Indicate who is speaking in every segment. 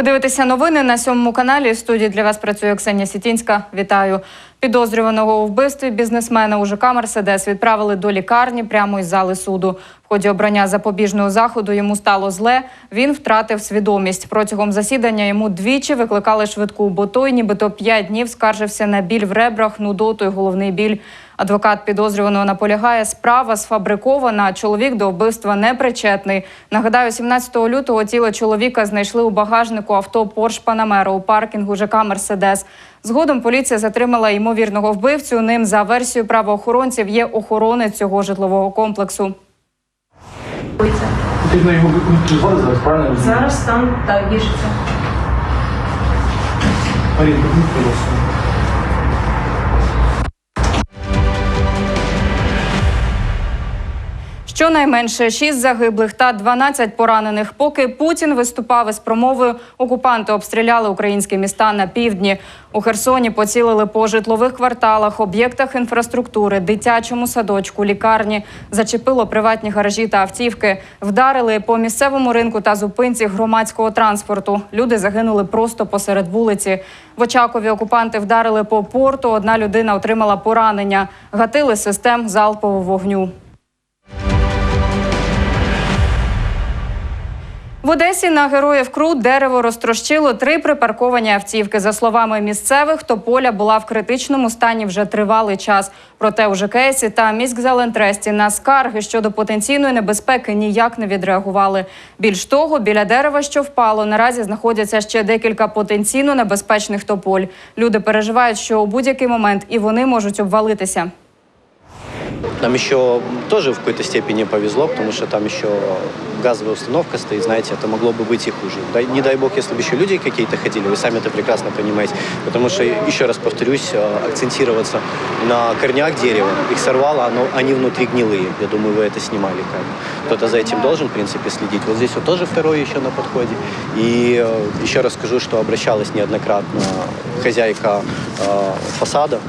Speaker 1: Ви дивитеся новини на сьомому каналі. Студії для вас працює Ксенія Сітінська. Вітаю. Підозрюваного у вбивстві бізнесмена у ЖК Мерседес відправили до лікарні прямо із зали суду. В ході обрання запобіжного заходу йому стало зле. Він втратив свідомість. Протягом засідання йому двічі викликали швидку, бо той, нібито п'ять днів скаржився на біль в ребрах, нудоту і головний біль. Адвокат підозрюваного наполягає, справа сфабрикована. Чоловік до вбивства не причетний. Нагадаю, 17 лютого тіло чоловіка знайшли у багажнику авто Порш Панамера у паркінгу ЖК Мерседес. Згодом поліція затримала ймовірного вбивцю. Ним за версією правоохоронців є охоронець цього житлового комплексу.
Speaker 2: Потрібно його зараз, правильно?
Speaker 3: Зараз там так гіршиться.
Speaker 2: Марін, будь ласка.
Speaker 1: Щонайменше 6 загиблих та 12 поранених. Поки Путін виступав із промовою, окупанти обстріляли українські міста на півдні. У Херсоні поцілили по житлових кварталах, об'єктах інфраструктури, дитячому садочку, лікарні. Зачепило приватні гаражі та автівки. Вдарили по місцевому ринку та зупинці громадського транспорту. Люди загинули просто посеред вулиці. В Очакові окупанти вдарили по порту. Одна людина отримала поранення. Гатили систем залпового вогню. В Одесі на героїв Кру дерево розтрощило три припарковані автівки. За словами місцевих, тополя була в критичному стані вже тривалий час. Проте у ЖКСі та міськзелентресті на скарги щодо потенційної небезпеки ніяк не відреагували. Більш того, біля дерева, що впало, наразі знаходяться ще декілька потенційно небезпечних тополь. Люди переживають, що у будь-який момент і вони можуть обвалитися.
Speaker 4: Нам еще тоже в какой-то степени повезло, потому что там еще газовая установка стоит, знаете, это могло бы быть и хуже. Дай- не дай бог, если бы еще люди какие-то ходили, вы сами это прекрасно понимаете. Потому что, еще раз повторюсь, э, акцентироваться на корнях дерева, их сорвало, оно, они внутри гнилые. Я думаю, вы это снимали. Как. бы. Кто-то за этим должен, в принципе, следить. Вот здесь вот тоже второй еще на подходе. И э, еще раз скажу, что обращалась неоднократно хозяйка э, фасада,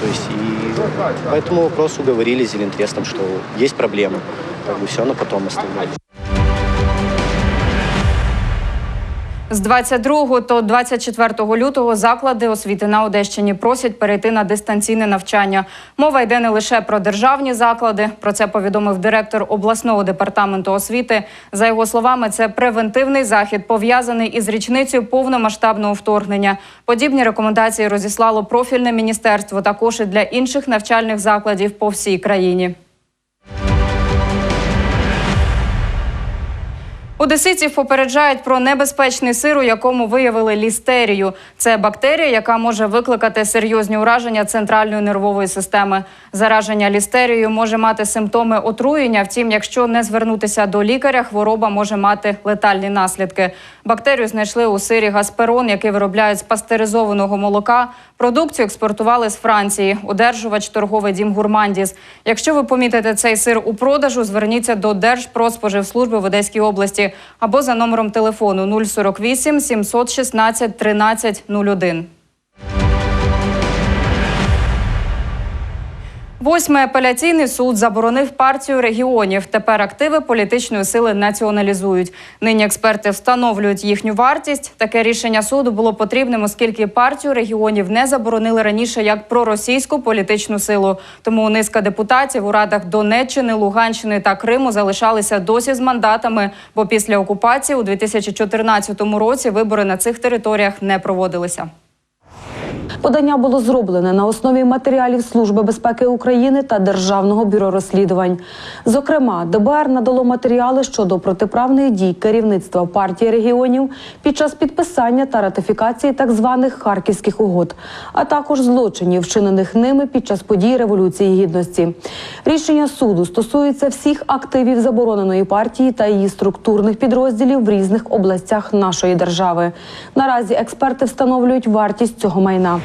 Speaker 4: то есть и по этому вопросу говорили Зелентрестом, что есть проблемы. Как бы все на потом оставляли.
Speaker 1: З 22 то 24 лютого заклади освіти на Одещині просять перейти на дистанційне навчання. Мова йде не лише про державні заклади. Про це повідомив директор обласного департаменту освіти. За його словами, це превентивний захід, пов'язаний із річницею повномасштабного вторгнення. Подібні рекомендації розіслало профільне міністерство також і для інших навчальних закладів по всій країні. Одеситів попереджають про небезпечний сир, у якому виявили лістерію. Це бактерія, яка може викликати серйозні ураження центральної нервової системи. Зараження лістерією може мати симптоми отруєння. Втім, якщо не звернутися до лікаря, хвороба може мати летальні наслідки. Бактерію знайшли у сирі Гасперон, який виробляють з пастеризованого молока. Продукцію експортували з Франції. Одержувач торговий дім Гурмандіс. Якщо ви помітите цей сир у продажу, зверніться до Держпродспоживслужби в Одеській області або за номером телефону 048 716 13 01. Восьмий апеляційний суд заборонив партію регіонів. Тепер активи політичної сили націоналізують. Нині експерти встановлюють їхню вартість. Таке рішення суду було потрібним, оскільки партію регіонів не заборонили раніше як проросійську політичну силу. Тому низка депутатів у радах Донеччини, Луганщини та Криму залишалися досі з мандатами, бо після окупації у 2014 році вибори на цих територіях не проводилися.
Speaker 5: Подання було зроблене на основі матеріалів Служби безпеки України та Державного бюро розслідувань. Зокрема, ДБР надало матеріали щодо протиправних дій керівництва партії регіонів під час підписання та ратифікації так званих харківських угод, а також злочинів, вчинених ними під час подій Революції Гідності. Рішення суду стосується всіх активів забороненої партії та її структурних підрозділів в різних областях нашої держави. Наразі експерти встановлюють вартість цього майна.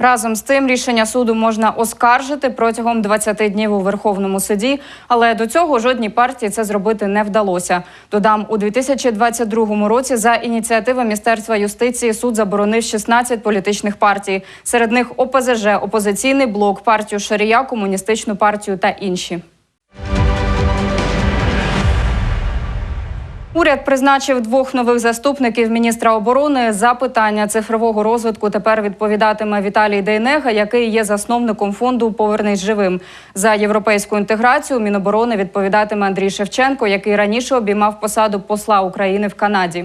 Speaker 1: Разом з тим рішення суду можна оскаржити протягом 20 днів у Верховному суді, але до цього жодній партії це зробити не вдалося. Додам у 2022 році за ініціативи Міністерства юстиції суд заборонив 16 політичних партій. Серед них ОПЗЖ, опозиційний блок, партію Шарія, комуністичну партію та інші. Уряд призначив двох нових заступників міністра оборони. За питання цифрового розвитку тепер відповідатиме Віталій Дейнега, який є засновником фонду Повернись живим. За європейську інтеграцію Міноборони відповідатиме Андрій Шевченко, який раніше обіймав посаду посла України в Канаді.